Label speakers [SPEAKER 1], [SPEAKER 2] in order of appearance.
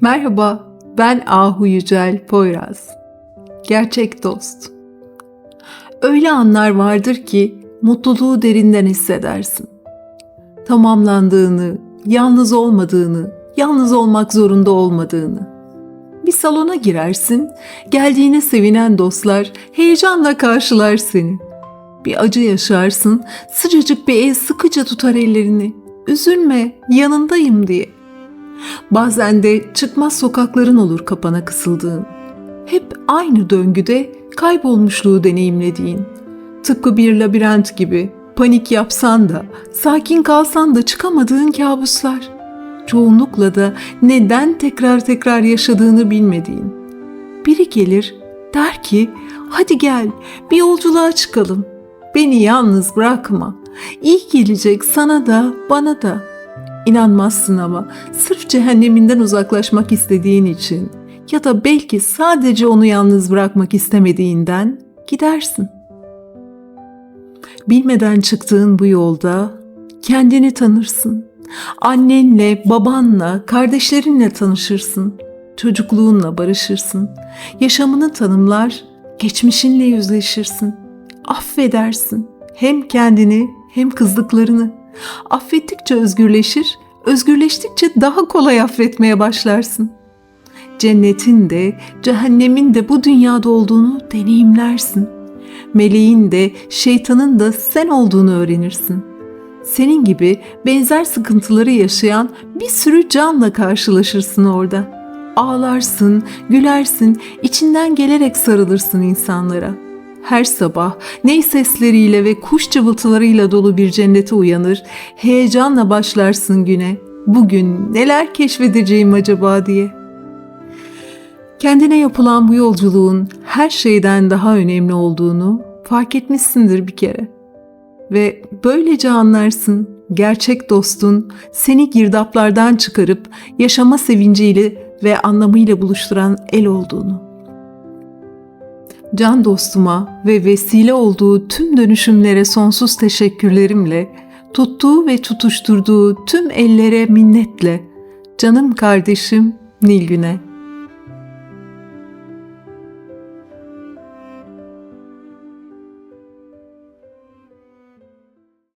[SPEAKER 1] Merhaba, ben Ahu Yücel Poyraz. Gerçek dost. Öyle anlar vardır ki mutluluğu derinden hissedersin. Tamamlandığını, yalnız olmadığını, yalnız olmak zorunda olmadığını. Bir salona girersin, geldiğine sevinen dostlar heyecanla karşılar seni. Bir acı yaşarsın, sıcacık bir el sıkıca tutar ellerini. Üzülme, yanındayım diye. Bazen de çıkmaz sokakların olur kapana kısıldığın. Hep aynı döngüde kaybolmuşluğu deneyimlediğin. Tıpkı bir labirent gibi panik yapsan da, sakin kalsan da çıkamadığın kabuslar. Çoğunlukla da neden tekrar tekrar yaşadığını bilmediğin. Biri gelir der ki hadi gel bir yolculuğa çıkalım. Beni yalnız bırakma. İyi gelecek sana da bana da. İnanmazsın ama sırf cehenneminden uzaklaşmak istediğin için ya da belki sadece onu yalnız bırakmak istemediğinden gidersin. Bilmeden çıktığın bu yolda kendini tanırsın. Annenle, babanla, kardeşlerinle tanışırsın. Çocukluğunla barışırsın. Yaşamını tanımlar, geçmişinle yüzleşirsin. Affedersin hem kendini hem kızdıklarını. Affettikçe özgürleşir, özgürleştikçe daha kolay affetmeye başlarsın. Cennetin de, cehennemin de bu dünyada olduğunu deneyimlersin. Meleğin de, şeytanın da sen olduğunu öğrenirsin. Senin gibi benzer sıkıntıları yaşayan bir sürü canla karşılaşırsın orada. Ağlarsın, gülersin, içinden gelerek sarılırsın insanlara.'' Her sabah ney sesleriyle ve kuş cıvıltılarıyla dolu bir cennete uyanır, heyecanla başlarsın güne. Bugün neler keşfedeceğim acaba diye. Kendine yapılan bu yolculuğun her şeyden daha önemli olduğunu fark etmişsindir bir kere. Ve böylece anlarsın gerçek dostun seni girdaplardan çıkarıp yaşama sevinciyle ve anlamıyla buluşturan el olduğunu can dostuma ve vesile olduğu tüm dönüşümlere sonsuz teşekkürlerimle, tuttuğu ve tutuşturduğu tüm ellere minnetle, canım kardeşim Nilgün'e.